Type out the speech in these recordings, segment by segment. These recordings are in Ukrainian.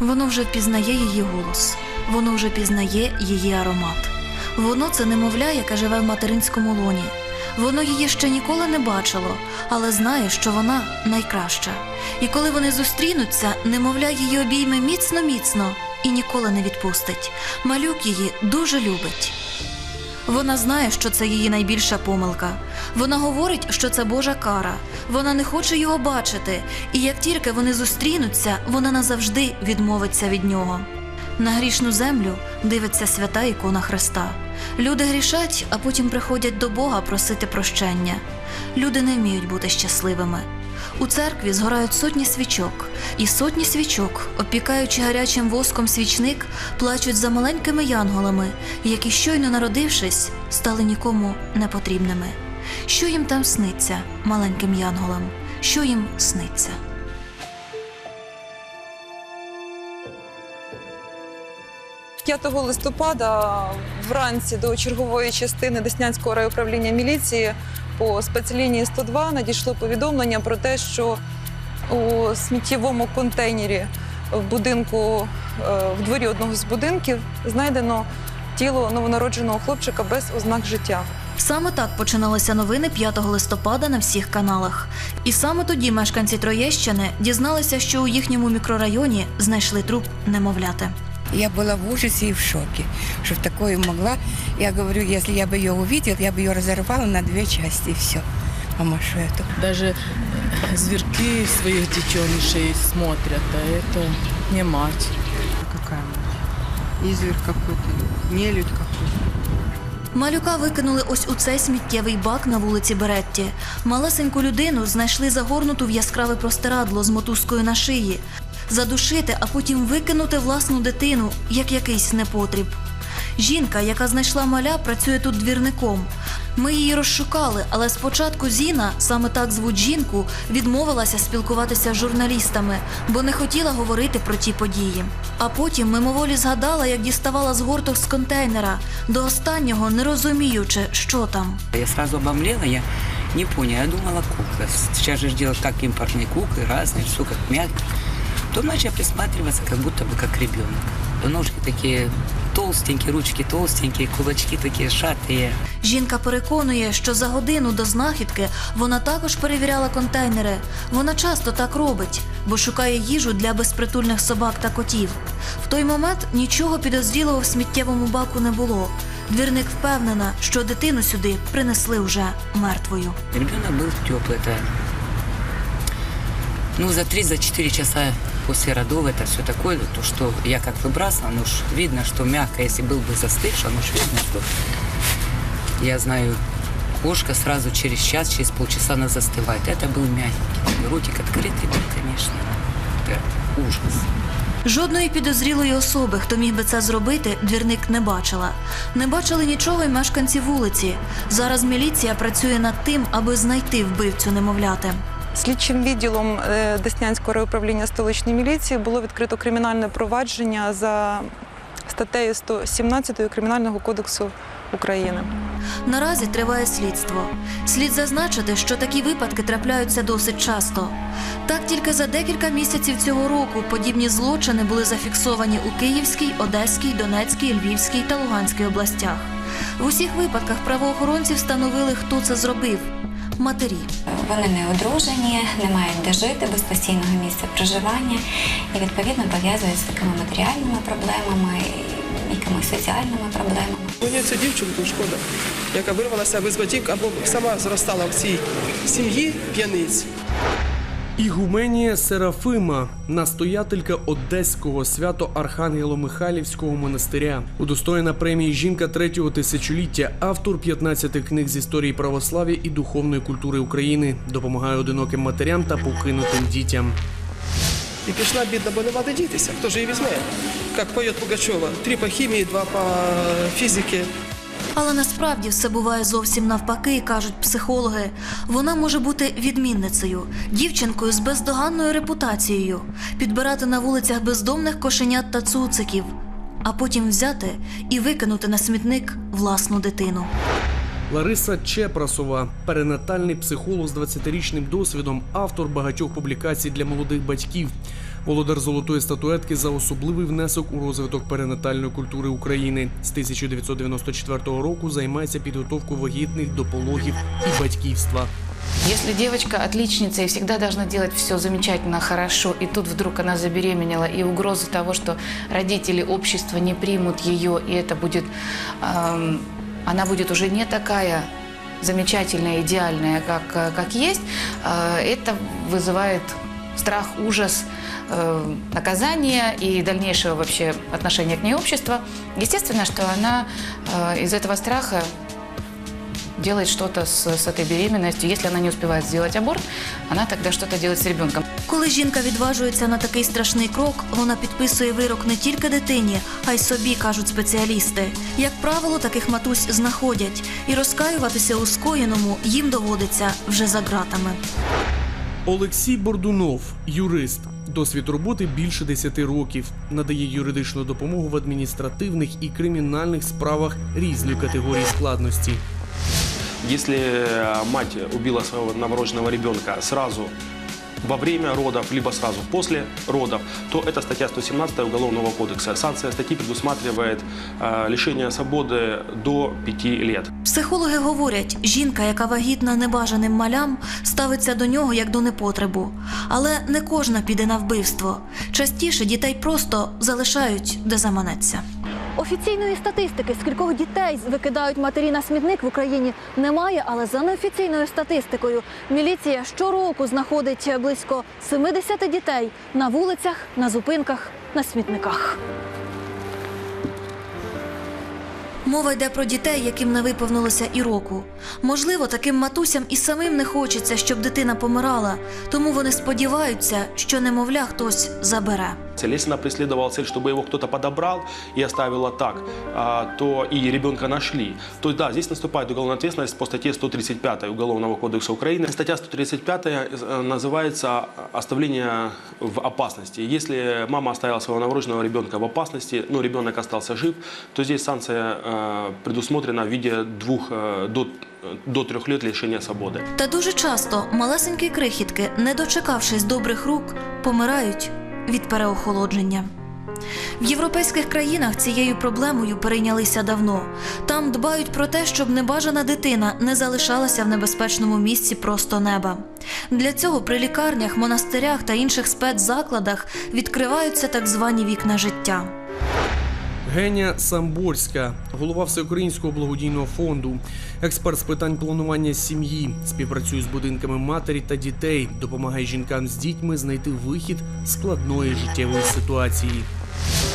Воно вже впізнає її голос, воно вже пізнає її аромат. Воно це немовля, яке живе в материнському лоні. Воно її ще ніколи не бачило, але знає, що вона найкраща. І коли вони зустрінуться, немовля її обійме міцно-міцно і ніколи не відпустить. Малюк її дуже любить. Вона знає, що це її найбільша помилка. Вона говорить, що це Божа кара. Вона не хоче його бачити, і як тільки вони зустрінуться, вона назавжди відмовиться від нього. На грішну землю дивиться свята ікона Христа. Люди грішать, а потім приходять до Бога просити прощення. Люди не вміють бути щасливими. У церкві згорають сотні свічок, і сотні свічок, опікаючи гарячим воском свічник, плачуть за маленькими янголами, які, щойно народившись, стали нікому не потрібними. Що їм там сниться, маленьким янголам? Що їм сниться? – 5 листопада вранці до чергової частини Деснянського райуправління міліції по спецлінії 102 надійшло повідомлення про те, що у сміттєвому контейнері в будинку е, в дворі одного з будинків знайдено тіло новонародженого хлопчика без ознак життя. Саме так починалися новини 5 листопада на всіх каналах. І саме тоді мешканці Троєщини дізналися, що у їхньому мікрорайоні знайшли труп немовляти. Я была в ужасе и в шоке, что в такое могла. Я говорю, если я бы ее увидел, я бы ее разорвала на две части и все. Мамашу эту. Даже э, зверьки своих детенышей смотрят, а это не мать. Какая мать? Изверг какой-то, нелюдь какой-то. Малюка викинули ось у цей сміттєвий бак на вулиці Беретті. Малесеньку людину знайшли загорнуту в яскраве простирадло з мотузкою на шиї. Задушити, а потім викинути власну дитину, як якийсь непотріб. Жінка, яка знайшла маля, працює тут двірником. Ми її розшукали, але спочатку Зіна, саме так звуть жінку, відмовилася спілкуватися з журналістами, бо не хотіла говорити про ті події. А потім мимоволі згадала, як діставала згорток з контейнера, до останнього не розуміючи, що там. Я сразу обомлела, я не поняла, я думала кукла. Сейчас же делают как импортные куклы, разные, все как мягко. То начала присматриваться, как будто бы как ребенок. То ножки такие толстенькие, ручки толстенькие, кулачки такие шатые. Жінка переконує, що за годину до знахідки вона також перевіряла контейнери. Вона часто так робить, бо шукає їжу для безпритульних собак та котів. В той момент нічого підозрілого в сміттєвому баку не було. Двірник впевнена, що дитину сюди принесли вже мертвою. Ребенок был теплый, это ну, за 3-4 часа после родов это все такое, то, что я как выбрасывала, ну уж видно, что мягко, если был бы застывший, ну уж видно, что я знаю, кошка сразу через час, через полчаса она застывает. Это был мягкий, ротик открытый был, конечно. Это ужас. Жодної підозрілої особи, хто міг би це зробити, двірник не бачила. Не бачили нічого й мешканці вулиці. Зараз міліція працює над тим, аби знайти вбивцю немовляти. Слідчим відділом е, Деснянського райуправління столичної міліції було відкрито кримінальне провадження за статтею 117 Кримінального кодексу України. Наразі триває слідство. Слід зазначити, що такі випадки трапляються досить часто. Так тільки за декілька місяців цього року подібні злочини були зафіксовані у Київській, Одеській, Донецькій, Львівській та Луганській областях. В усіх випадках правоохоронці встановили, хто це зробив матері. Вони не одружені, не мають де жити без постійного місця проживання і відповідно пов'язують з такими матеріальними проблемами, якимись соціальними проблемами. Мені цю дівчинку шкода, яка вирвалася без батьків або сама зростала в цій сім'ї п'яниць. Ігуменія Серафима, настоятелька Одеського свято-Архангело-Михайлівського монастиря, удостоєна премії жінка третього тисячоліття, автор 15 книг з історії православ'я і духовної культури України, допомагає одиноким матерям та покинутим дітям. І пішла бідна, бо нема де дітися. Хто ж її візьме? Як поет Пугачова, три по хімії, два по фізиці. Але насправді все буває зовсім навпаки, кажуть психологи. Вона може бути відмінницею, дівчинкою з бездоганною репутацією, підбирати на вулицях бездомних кошенят та цуциків, а потім взяти і викинути на смітник власну дитину. Лариса Чепрасова, перинатальний психолог з 20-річним досвідом, автор багатьох публікацій для молодих батьків. володар золотої статуетки за особливий внесок у розвиток перинатальної культури України. З 1994 року займається підготовкою вагітних до пологів і батьківства. Если девочка отличница и всегда должна делать все замечательно, хорошо, и тут вдруг она забеременела, и угроза того, что родители общества не примут ее, и это будет, эм, она будет уже не такая замечательная, идеальная, как, э, как есть, э, это вызывает страх, ужас, э, наказание и дальнейшего вообще отношения к ней общества. Естественно, что она э, из этого страха делает что-то с, с этой беременностью. Если она не успевает сделать аборт, она тогда что-то делает с ребенком. Коли жінка відважується на такий страшний крок, вона підписує вирок не тільки дитині, а й собі, кажуть спеціалісти. Як правило, таких матусь знаходять, і розкаюватися у скоєному їм доводиться вже за ґратами. Олексій Бордунов, юрист. Досвід роботи більше 10 років. Надає юридичну допомогу в адміністративних і кримінальних справах різної категорії складності. Если э, мать убила своего новорожденного ребенка сразу во время родов, либо сразу после родов, то это статья 117 Уголовного кодекса. Санкция статьи предусматривает э, лишение свободы до 5 лет. Психологи говорять, жінка, яка вагітна небажаним малям, ставиться до нього як до непотребу. Але не кожна піде на вбивство. Частіше дітей просто залишають, де заманеться. Офіційної статистики, скількох дітей викидають матері на смітник в Україні, немає, але за неофіційною статистикою міліція щороку знаходить близько 70 дітей на вулицях, на зупинках, на смітниках. Мова йде про дітей, яким не виповнилося і року. Можливо, таким матусям і самим не хочеться, щоб дитина помирала, тому вони сподіваються, що немовля хтось забере. Если она преследовала цель, чтобы его кто-то подобрал и оставила так, а, то и ребенка нашли, то да, здесь наступает уголовная ответственность по статье 135 Уголовного кодекса Украины. Статья 135 э, называется «Оставление в опасности». Если мама оставила своего новорожденного ребенка в опасности, ну, ребенок остался жив, то здесь санкция э, предусмотрена в виде двух э, до, до трех лет лишения свободы. Та дуже часто малесенькі крихітки, не дочекавшись добрих рук, помирають від переохолодження. В європейських країнах цією проблемою перейнялися давно. Там дбають про те, щоб небажана дитина не залишалася в небезпечному місці просто неба. Для цього при лікарнях, монастирях та інших спецзакладах відкриваються так звані вікна життя. Геня Самборська, голова Всеукраїнського благодійного фонду, експерт з питань планування сім'ї, співпрацює з будинками матері та дітей, допомагає жінкам з дітьми знайти вихід складної життєвої ситуації.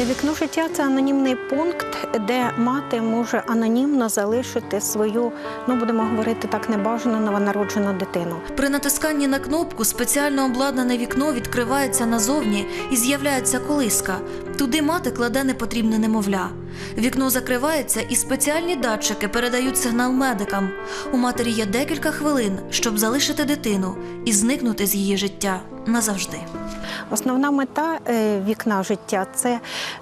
Вікно життя це анонімний пункт, де мати може анонімно залишити свою, ну будемо говорити так, небажану новонароджену дитину. При натисканні на кнопку спеціально обладнане вікно відкривається назовні і з'являється колиска. Туди мати кладе непотрібне немовля. Вікно закривається і спеціальні датчики передають сигнал медикам. У матері є декілька хвилин, щоб залишити дитину і зникнути з її життя назавжди. Основна мета е, вікна життя це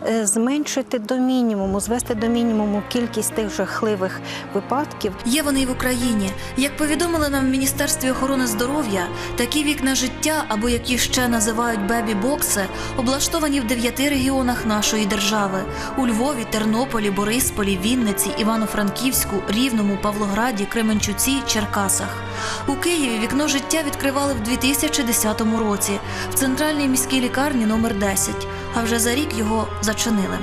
е, зменшити до мінімуму, звести до мінімуму кількість тих жахливих випадків. Є вони й в Україні. Як повідомили нам в Міністерстві охорони здоров'я, такі вікна життя, або які ще називають бебі-бокси, облаштовані в дев'яти регіонах нашої держави: у Львові, Тернополі, Борисполі, Вінниці, Івано-Франківську, Рівному, Павлограді, Кременчуці, Черкасах. У Києві вікно життя відкривали в 2010 році в центральній міській лікарні номер 10, а вже за рік його зачинили.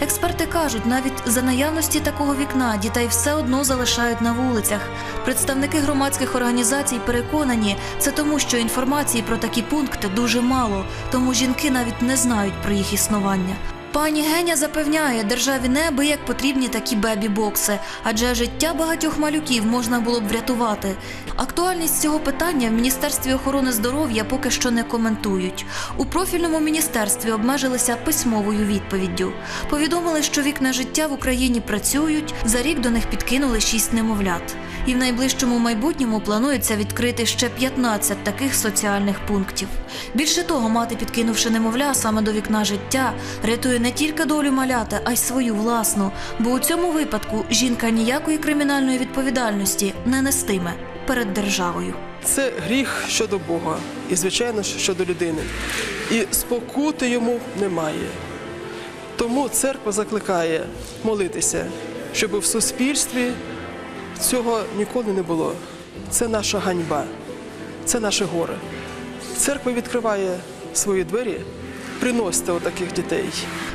Експерти кажуть, навіть за наявності такого вікна дітей все одно залишають на вулицях. Представники громадських організацій переконані, це тому, що інформації про такі пункти дуже мало, тому жінки навіть не знають про їх існування. Пані Геня запевняє, державі неабияк потрібні такі бебі-бокси, адже життя багатьох малюків можна було б врятувати. Актуальність цього питання в Міністерстві охорони здоров'я поки що не коментують. У профільному міністерстві обмежилися письмовою відповіддю. Повідомили, що вікна життя в Україні працюють, за рік до них підкинули шість немовлят. І в найближчому майбутньому планується відкрити ще 15 таких соціальних пунктів. Більше того, мати, підкинувши немовля саме до вікна життя, рятує не тільки долю малята, а й свою власну. Бо у цьому випадку жінка ніякої кримінальної відповідальності не нестиме перед державою. це гріх щодо Бога і, звичайно, щодо людини. І спокути йому немає. Тому церква закликає молитися, щоб в суспільстві цього ніколи не було. Це наша ганьба, це наше горе. Церква відкриває свої двері, приносите отаких дітей.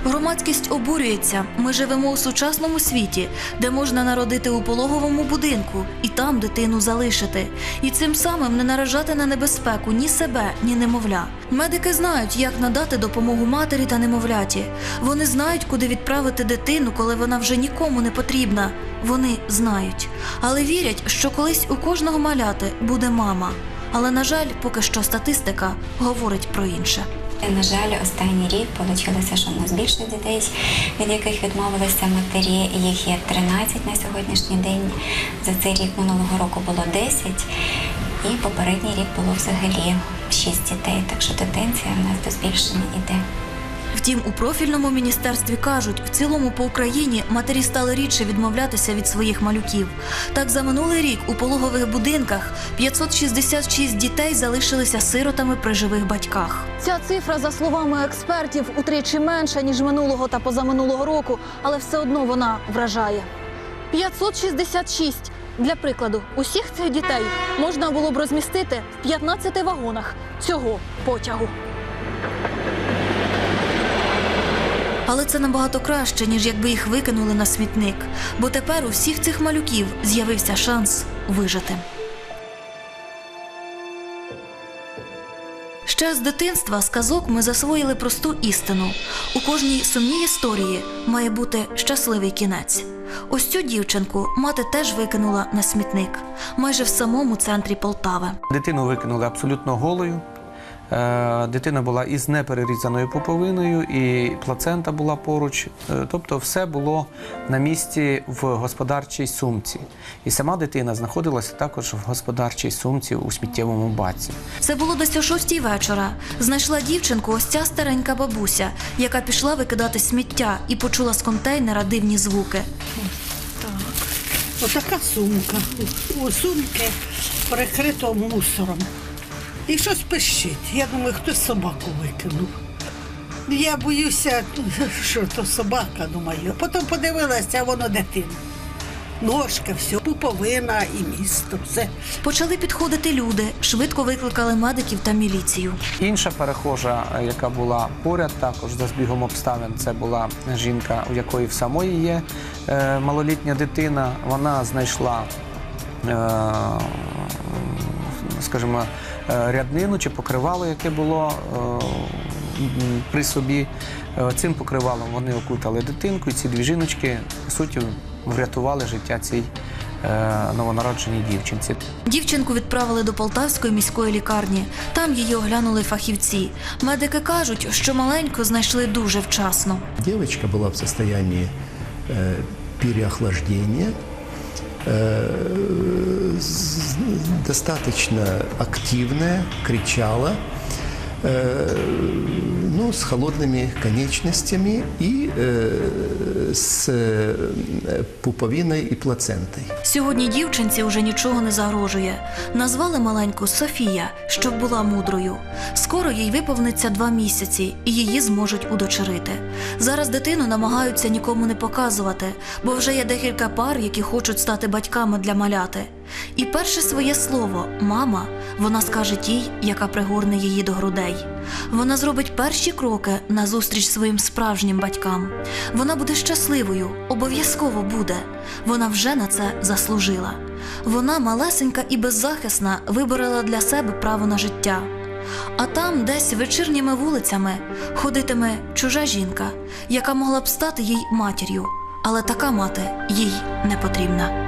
Громадськість обурюється. Ми живемо у сучасному світі, де можна народити у пологовому будинку і там дитину залишити, і цим самим не наражати на небезпеку ні себе, ні немовля. Медики знають, як надати допомогу матері та немовляті. Вони знають, куди відправити дитину, коли вона вже нікому не потрібна. Вони знають, але вірять, що колись у кожного маляти буде мама. Але на жаль, поки що статистика говорить про інше. На жаль, останній рік вийшло, що в нас більше дітей, від яких відмовилися матері. Їх є 13 на сьогоднішній день. За цей рік минулого року було 10, і попередній рік було взагалі 6 дітей. Так що тенденція в нас до збільшення йде. Втім, у профільному міністерстві кажуть, в цілому по Україні матері стали рідше відмовлятися від своїх малюків. Так, за минулий рік у пологових будинках 566 дітей залишилися сиротами при живих батьках. Ця цифра, за словами експертів, утричі менша ніж минулого та позаминулого року, але все одно вона вражає. 566. Для прикладу, усіх цих дітей можна було б розмістити в 15 вагонах цього потягу. Але це набагато краще, ніж якби їх викинули на смітник. Бо тепер у всіх цих малюків з'явився шанс вижити. Ще з дитинства з казок ми засвоїли просту істину: у кожній сумній історії має бути щасливий кінець. Ось цю дівчинку мати теж викинула на смітник, майже в самому центрі Полтави. Дитину викинули абсолютно голою. Е, Дитина була із неперерізаною пуповиною, і плацента була поруч. Е, Тобто, все було на місці в господарчій сумці. І сама дитина знаходилася також в господарчій сумці у сміттєвому баці. Це було десь о шостій вечора. Знайшла дівчинку ось ця старенька бабуся, яка пішла викидати сміття і почула з контейнера дивні звуки. Отака сумка. У сумки прикрито мусором. І щось пищить. Я думаю, хтось собаку викинув. Я боюся, що то собака, думаю. Потім подивилася, а воно дитина. Ножка, все, пуповина і місто. Все. Почали підходити люди, швидко викликали медиків та міліцію. Інша перехожа, яка була поряд, також за збігом обставин, це була жінка, у якої в самої є е, малолітня дитина. Вона знайшла, е, скажімо, ряднину чи покривало, яке було е, м, при собі. Е, Цим покривалом вони окутали дитинку, і ці дві жіночки, по суті, врятували життя цій е, новонародженій дівчинці. Дівчинку відправили до Полтавської міської лікарні. Там її оглянули фахівці. Медики кажуть, що маленьку знайшли дуже вчасно. Девочка была в состоянии э, переохлаждения, э, с- достаточно активная, кричала, ну, с холодными конечностями и э, с э, пуповиной и плацентой. Сьогодні дівчинці уже нічого не загрожує. Назвали маленьку Софія, щоб була мудрою. Скоро їй виповниться два місяці, і її зможуть удочерити. Зараз дитину намагаються нікому не показувати, бо вже є декілька пар, які хочуть стати батьками для маляти. І перше своє слово мама вона скаже тій, яка пригорне її до грудей. Вона зробить перші кроки назустріч своїм справжнім батькам. Вона буде щасливою, обов'язково буде. Вона вже на це заслужила. Вона, малесенька і беззахисна, виборола для себе право на життя. А там, десь вечірніми вулицями, ходитиме чужа жінка, яка могла б стати їй матір'ю, але така мати їй не потрібна.